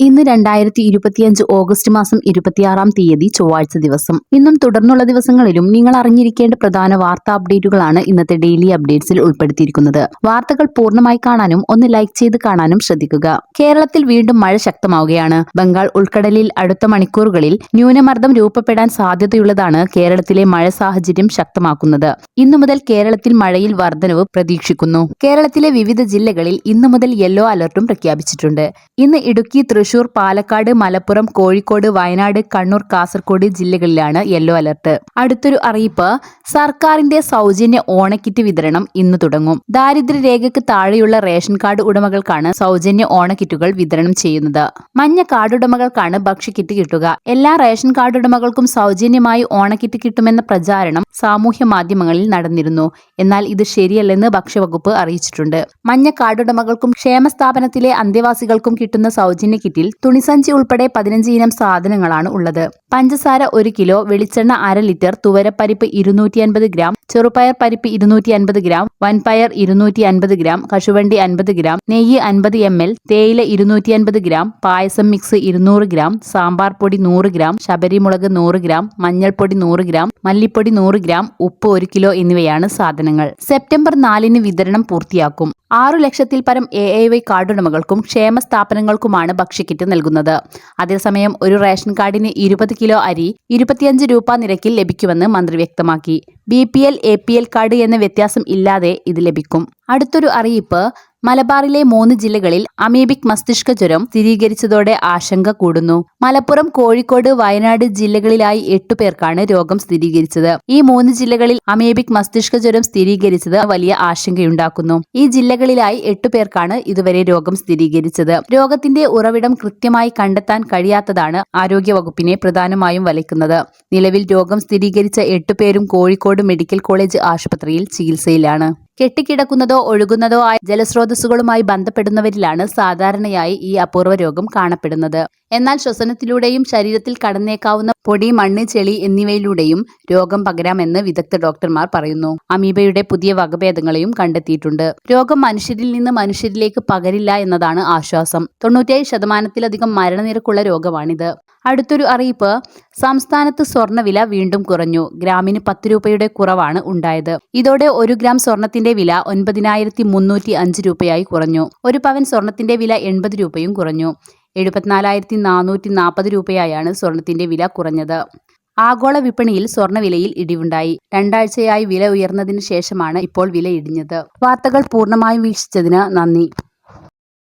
ഇന്ന് രണ്ടായിരത്തി ഇരുപത്തിയഞ്ച് ഓഗസ്റ്റ് മാസം ഇരുപത്തിയാറാം തീയതി ചൊവ്വാഴ്ച ദിവസം. ഇന്നും തുടർന്നുള്ള ദിവസങ്ങളിലും നിങ്ങൾ അറിഞ്ഞിരിക്കേണ്ട പ്രധാന വാർത്താ അപ്ഡേറ്റുകളാണ് ഇന്നത്തെ ഡെയിലി അപ്ഡേറ്റ്സിൽ ഉൾപ്പെടുത്തിയിരിക്കുന്നത്. വാർത്തകൾ പൂർണമായി കാണാനും ഒന്ന് ലൈക്ക് ചെയ്ത് കാണാനും ശ്രദ്ധിക്കുക. കേരളത്തിൽ വീണ്ടും മഴ ശക്തമാവുകയാണ്. ബംഗാൾ ഉൾക്കടലിൽ അടുത്ത മണിക്കൂറുകളിൽ ന്യൂനമർദ്ദം രൂപപ്പെടാൻ സാധ്യതയുള്ളതാണ് കേരളത്തിലെ മഴ സാഹചര്യം ശക്തമാക്കുന്നത്. ഇന്നു മുതൽ കേരളത്തിൽ മഴയിൽ വർധനവ് പ്രതീക്ഷിക്കുന്നു. കേരളത്തിലെ വിവിധ ജില്ലകളിൽ ഇന്നു മുതൽ യെല്ലോ അലർട്ടും പ്രഖ്യാപിച്ചിട്ടുണ്ട്. ഇന്ന് ഇടുക്കി പാലക്കാട് മലപ്പുറം കോഴിക്കോട് വയനാട് കണ്ണൂർ കാസർഗോഡ് ജില്ലകളിലാണ് യെല്ലോ അലർട്ട്. അടുത്തൊരു അറിയിപ്പ് സർക്കാരിന്റെ സൗജന്യ ഓണക്കിറ്റ് വിതരണം ഇന്ന് തുടങ്ങും. ദാരിദ്ര്യ രേഖയ്ക്ക് താഴെയുള്ള റേഷൻ കാർഡ് ഉടമകൾക്കാണ് സൗജന്യ ഓണക്കിറ്റുകൾ വിതരണം ചെയ്യുന്നത്. മഞ്ഞ കാർഡ് ഉടമകൾക്കാണ് ഭക്ഷ്യക്കിറ്റ് കിട്ടുക. എല്ലാ റേഷൻ കാർഡ് ഉടമകൾക്കും സൗജന്യമായി ഓണക്കിറ്റ് കിട്ടുമെന്ന പ്രചാരണം സാമൂഹ്യ മാധ്യമങ്ങളിൽ നടന്നിരുന്നു. എന്നാൽ ഇത് ശരിയല്ലെന്ന് ഭക്ഷ്യവകുപ്പ് അറിയിച്ചിട്ടുണ്ട്. മഞ്ഞ കാർഡ് കാർഡുടമകൾക്കും ക്ഷേമസ്ഥാപനത്തിലെ അന്തേവാസികൾക്കും കിട്ടുന്ന സൗജന്യ കിറ്റിൽ തുണിസഞ്ചി ഉൾപ്പെടെ പതിനഞ്ച് ഇനം സാധനങ്ങളാണ് ഉള്ളത്. പഞ്ചസാര ഒരു കിലോ വെളിച്ചെണ്ണ അര ലിറ്റർ തുവരപ്പരിപ്പ് ഇരുന്നൂറ്റി അൻപത് ഗ്രാം ചെറുപയർ പരിപ്പ് ഇരുന്നൂറ്റി അൻപത് ഗ്രാം വൻപയർ ഇരുന്നൂറ്റി അൻപത് ഗ്രാം കശുവണ്ടി അൻപത് ഗ്രാം നെയ്യ് അൻപത് എം എൽ തേയില ഇരുന്നൂറ്റി അൻപത് ഗ്രാം പായസം മിക്സ് ഇരുന്നൂറ് ഗ്രാം സാമ്പാർ പൊടി നൂറ് ഗ്രാം ശബരിമുളക് നൂറ് ഗ്രാം മഞ്ഞൾപ്പൊടി നൂറ് ഗ്രാം മല്ലിപ്പൊടി നൂറ് ഗ്രാം ഉപ്പ് ഒരു കിലോ എന്നിവയാണ് സാധനങ്ങൾ. സെപ്റ്റംബർ നാലിന് വിതരണം പൂർത്തിയാക്കും. ആറു ലക്ഷത്തിൽ പരം എ എ വൈ കാർഡുടമകൾക്കും ക്ഷേമ സ്ഥാപനങ്ങൾക്കുമാണ് ഭക്ഷ്യക്കിറ്റ് നൽകുന്നത്. അതേസമയം ഒരു റേഷൻ കാർഡിന് ഇരുപത് കിലോ അരി ഇരുപത്തിയഞ്ച് രൂപ നിരക്കിൽ ലഭിക്കുമെന്ന് മന്ത്രി വ്യക്തമാക്കി. B P L A P L card എന്ന വ്യത്യാസം ഇല്ലാതെ ഇത് ലഭിക്കും. അടുത്തൊരു അറിയിപ്പ് മലബാറിലെ മൂന്ന് ജില്ലകളിൽ അമീബിക് മസ്തിഷ്ക ജ്വരം സ്ഥിരീകരിച്ചതോടെ ആശങ്ക കൂടുന്നു. മലപ്പുറം കോഴിക്കോട് വയനാട് ജില്ലകളിലായി എട്ടു പേർക്കാണ് രോഗം സ്ഥിരീകരിച്ചത്. ഈ മൂന്ന് ജില്ലകളിൽ അമീബിക് മസ്തിഷ്ക ജ്വരം സ്ഥിരീകരിച്ചത് വലിയ ആശങ്കയുണ്ടാക്കുന്നു. ഈ ജില്ലകളിലായി എട്ടു പേർക്കാണ് ഇതുവരെ രോഗം സ്ഥിരീകരിച്ചത്. രോഗത്തിന്റെ ഉറവിടം കൃത്യമായി കണ്ടെത്താൻ കഴിയാത്തതാണ് ആരോഗ്യവകുപ്പിനെ പ്രധാനമായും വലയ്ക്കുന്നത്. നിലവിൽ രോഗം സ്ഥിരീകരിച്ച എട്ടു പേരും കോഴിക്കോട് മെഡിക്കൽ കോളേജ് ആശുപത്രിയിൽ ചികിത്സയിലാണ്. കെട്ടിക്കിടക്കുന്നതോ ഒഴുകുന്നതോ ആയ ജലസ്രോതസ്സുകളുമായി ബന്ധപ്പെടുന്നവരിലാണ് സാധാരണയായി ഈ അപൂർവ രോഗം കാണപ്പെടുന്നത്. എന്നാൽ ശ്വസനത്തിലൂടെയും ശരീരത്തിൽ കടന്നേക്കാവുന്ന പൊടി മണ്ണ് ചെളി എന്നിവയിലൂടെയും രോഗം പകരാമെന്ന് വിദഗ്ധ ഡോക്ടർമാർ പറയുന്നു. അമീബയുടെ പുതിയ വകഭേദങ്ങളെയും കണ്ടെത്തിയിട്ടുണ്ട്. രോഗം മനുഷ്യരിൽ നിന്ന് മനുഷ്യരിലേക്ക് പകരില്ല എന്നതാണ് ആശ്വാസം. തൊണ്ണൂറ്റിയേഴ് ശതമാനത്തിലധികം മരണനിരക്കുള്ള രോഗമാണിത്. അടുത്തൊരു അറിയിപ്പ്. സംസ്ഥാനത്ത് സ്വർണവില വീണ്ടും കുറഞ്ഞു. ഗ്രാമിന് പത്ത് രൂപയുടെ കുറവാണ് ഉണ്ടായത്. ഇതോടെ ഒരു ഗ്രാം സ്വർണത്തിന്റെ വില ഒൻപതിനായിരത്തി മുന്നൂറ്റി അഞ്ച് രൂപയായി കുറഞ്ഞു. ഒരു പവൻ സ്വർണത്തിന്റെ വില എൺപത് രൂപയും കുറഞ്ഞു. എഴുപത്തിനാലായിരത്തി നാനൂറ്റി നാൽപ്പത് രൂപയായാണ് സ്വർണത്തിന്റെ വില കുറഞ്ഞത്. ആഗോള വിപണിയിൽ സ്വർണവിലയിൽ ഇടിവുണ്ടായി. രണ്ടാഴ്ചയായി വില ഉയർന്നതിന് ശേഷമാണ് ഇപ്പോൾ വില ഇടിഞ്ഞത്. വാർത്തകൾ പൂർണമായും വീക്ഷിച്ചതിന് നന്ദി.